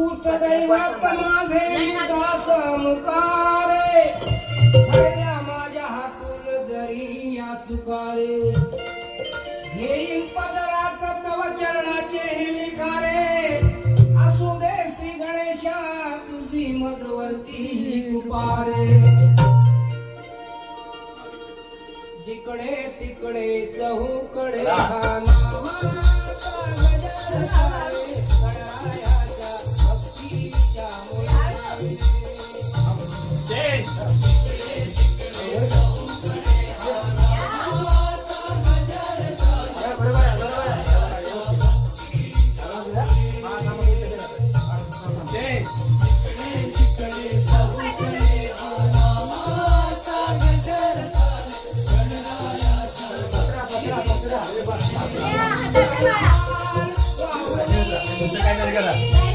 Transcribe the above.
तूच दैवत माझे दास मुकारे. घडल्या माझ्या हातून जरी या चुकारे. घेईन पदरात तव चरणाचे हे निखारे. असू दे श्री गणेशा तुझी मजवरती कुपारे जिकडे तिकडे चहूकडे हा Você cai na ligada.